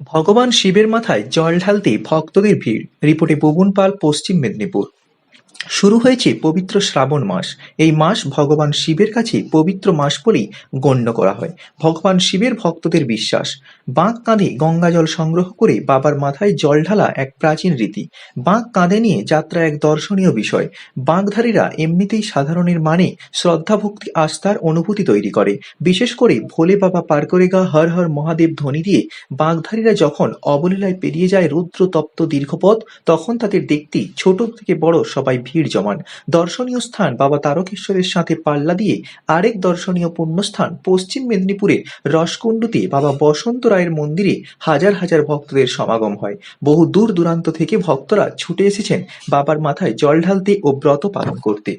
ভগবান শিবের মাথায় জল ঢালতে ভক্তদের ভিড়। রিপোর্টে বুবুন পাল পশ্চিম মেদিনীপুর। শুরু হয়েছে পবিত্র শ্রাবণ মাস। এই মাস ভগবান শিবের কাছে পবিত্র মাস বলেই গণ্য করা হয়। ভগবান শিবের ভক্তদের বিশ্বাস। বাঁক কাঁধে গঙ্গাজল সংগ্রহ করে বাবার মাথায় জল ঢালা এক প্রাচীন রীতি। বাঁক কাঁধে নিয়ে যাত্রা এক দর্শনীয় বিষয়। বাঁকধারীরা এমনিতেই সাধারণের মানে শ্রদ্ধা ভক্তি আস্থার অনুভূতি তৈরি করে। বিশেষ করে ভোলে বাবা পার করে গা হর হর মহাদেব ধ্বনি দিয়ে বাঁকধারীরা যখন অবলীলায় পেরিয়ে যায় রুদ্র তপ্ত দীর্ঘপথ, তখন তাদের দেখতে ছোট থেকে বড় সবাই ভিড় জমান। দর্শনীয় স্থান বাবা তারকেশ্বরের সাথে পাল্লা দিয়ে আরেক দর্শনীয় পুণ্যস্থান পশ্চিম মেদিনীপুরের রসকুণ্ডুতে বাবা বসন্ত রায়ের মন্দিরে হাজার হাজার ভক্তদের সমাগম হয়। বহু দূর দূরান্ত থেকে ভক্তরা ছুটে এসেছেন বাবার মাথায় জল ঢালতে ও ব্রত পালন করতে।